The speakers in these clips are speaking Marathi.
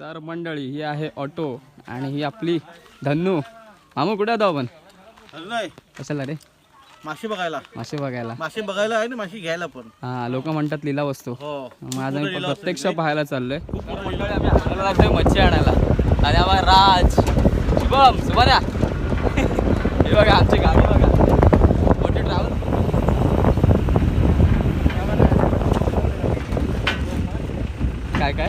तर मंडळी ही आहे ऑटो आणि ही आपली धन्नू. मामू कुठे आहोत आपण? अरे नाही. कशाला रे? मासे बघायला. मासे बघायला. मासे बघायला आहे ना मासे घ्यायला पण. हा लोक म्हणतात लिला वस्तू. हो. माझा मी पण प्रत्यक्ष पाहायला चाललोय. मंडळी आम्ही लागतोय मच्छी आणायला. आणि आम्हा राज. शुभम सुभाऱ्या हे बघा आमची गाडी बघा. मोठी ट्रॅव्हल काय काय?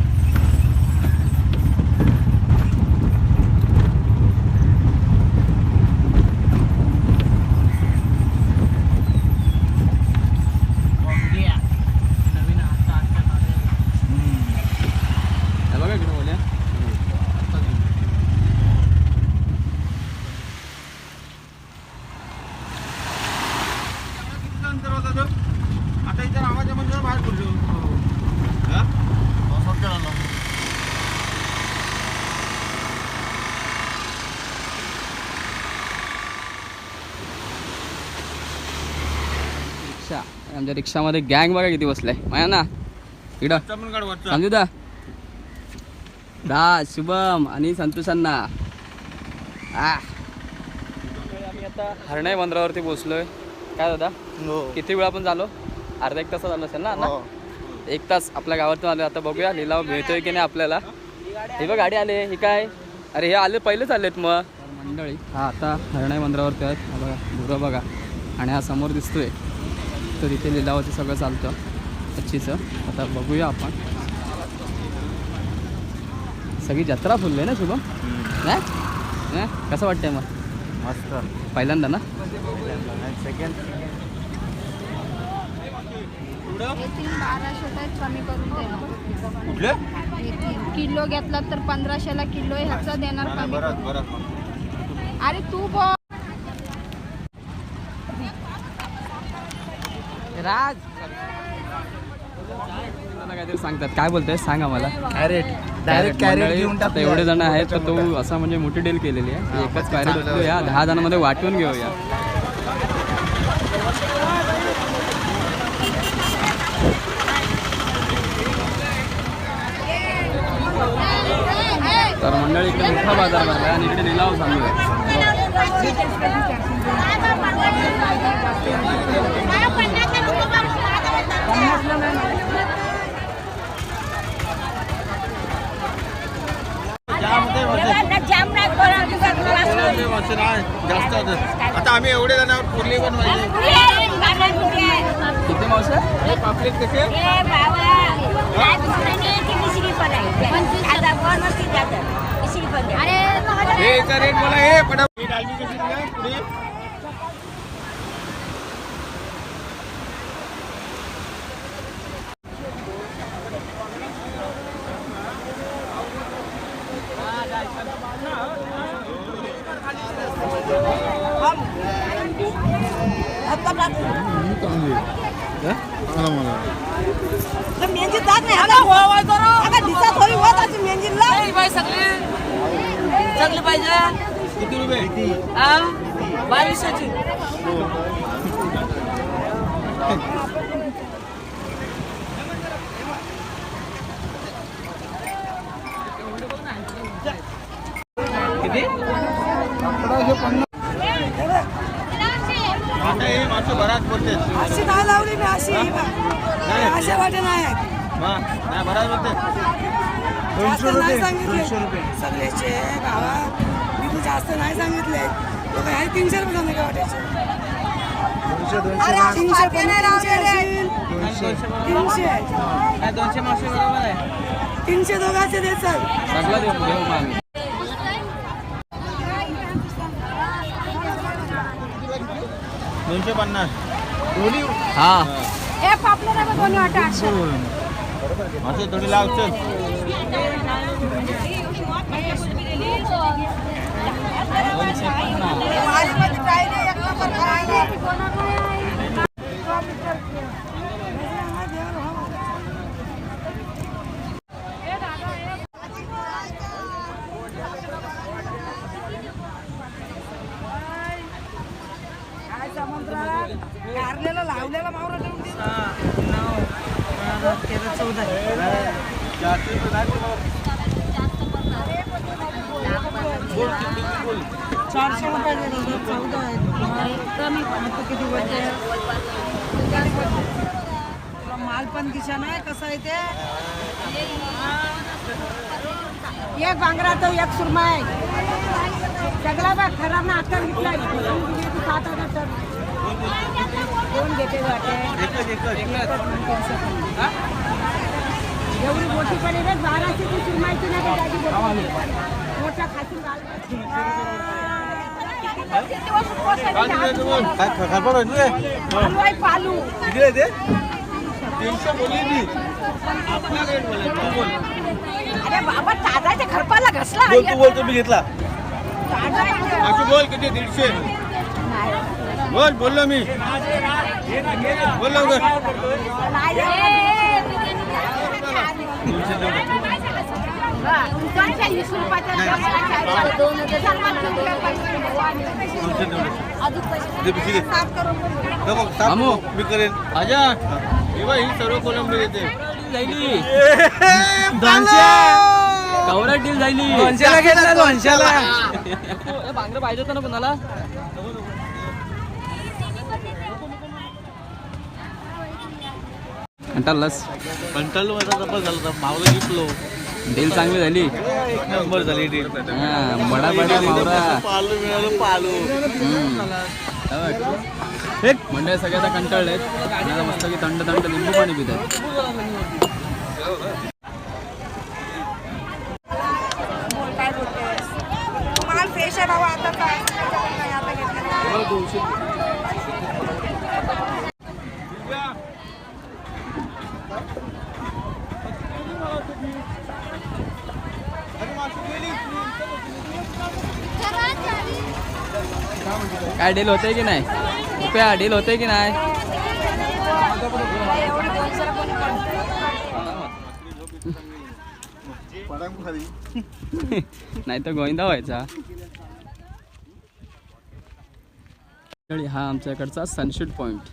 आमच्या रिक्षामध्ये गँग बघा किती बसलाय. माया ना इकडं. समजू दा राज शुभम आणि संतोषांना आ. आम्ही आता हरणाई बंदरावरती पोहोचलोय. काय दादा? हो. किती वेळा पण झालो? अर्धा एक तास झालं असेल ना ना हो. एक तास आपल्या गावातून आलो आता बघूया लिलाव मिळतोय की नाही आपल्याला. हे बघ गाडी आले. हे काय? अरे हे आले पहिलेच आलेत मग. मंडळी. हा आता हरणाई बंदरावरती आहेत हा बघा गुरं बघा. आणि हा समोर दिसतोय. तर इथे लिलावाचं सगळं चालतं. मच्छीचं आता बघूया आपण. सगळी जत्रा फुलली ना शुभम? नाही? नाही? कसं वाटतंय मग? मस्त. पहिल्यांदा ना? सेकंड कमी करून देणार. कुठले? किलो घेतला तर पंधराशेला किलो ह्याचा देणार कमी अरे तू बोल. राज. काहीतरी सांगतात. काय बोलतोय? सांगा मला. कॅरेट Direct मंडळी, आता एवढे जण आहेत तर तो असा म्हणजे मोठी डील केलेली आहे. एकच कॅरेट उचलूया दहा जणांमध्ये वाटून घेऊया. तर मंडळी इकडे मोठा बाजार भरला आणि इकडे लिलाव चालू आहे त्यामध्ये मासे नाही जास्त होतं. आता आम्ही एवढे जणांवर पुरली पण पाहिजे किती हे पापलेट कसे हे रेट मला हे पडा ही डालमी कशी दिली पुढे मेहंदी जात नाही. आता आता दिसा थोडी होत अशी मेहंदीला. सगळी. सगळी पाहिजे. किती रुपये? हा बावीसशेची. किती? हे बराच बोलते अशी नाही लावली मी अशी. अशा वाटे नाही नाही बराच बोलते जास्त नाही सांगितले. सगळ्याचे भावा मी तू जास्त नाही सांगितले. लोक आहे तीनशे रुपये सांगले का वाटायचे तीनशे तीनशे. तीनशे. नाही दोनशे मासे बरोबर आहे. तीनशे दोघांचे दे चल. सगळं देऊ देऊ मग दोनशे पन्नास. दोन्ही? हा. हे पापलेट आहे दोन्ही वाटे थोडी लाव समुद्रात कारलेला लावलेला मावरा ठेवून दे. तेरा चौदा चारशे रुपये चारशे रुपये दिले चौदा आहेत आता किती तुला माल पण दिशा आहे कसा आहे ते? एक बांगडा तो एक सुरमा आहे सगळा बा खराब ना आता घेतला सात हजार टन. दोन घेते वाटे एवढी मोठी पण आहे रे, बाराशे ती सुरमायची नाही का दाजी बोलते. मोठा घाल. काय खबर पालू तीनशे बोलली मी आपला रेट बोलाय तू बोल अरे बाबा ते खरपाला घसला बोल तू बोल तुम्ही घेतला. असं बोल किती दीडशे बोल बोललो मी बोल लवकर नाही दीडशे देऊ. तुमच्या वीस रुपयाचा दोन दोनशे देऊ. अजून पैसे दे पिशवी दे. साफ करून नको, साफ मामू. नको. मी करेन आजा हे सर्व कोलंबी येते. कवरा डील जायली दोनशेला घेतला दोनशेला बांगडं पाहिजे होतं ना कोणाला? कंटाळलास? कंटाळलो माझा डबल झाला होता मावला घेतलो. डील चांगली झाली. नंबर झाली डील हा, बडा बडा मावरा. पालू मिळालं पालू. मंडळी सगळ्याचा कंटाळलेत आणि आता मस्त की थंड थंड लिंबू पाणी पितात काय? बोलतेस माल काय डील होते की नाही? रुपया डील होते की नाही? नाही तर गोविंदा व्हायचा. हा हा आमच्याकडचा सनशूट पॉइंट.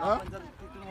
हो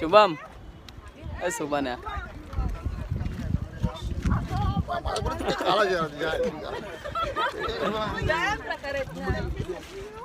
शुभम ए शुभन प्रकारे व्हॉट्सअप बोललो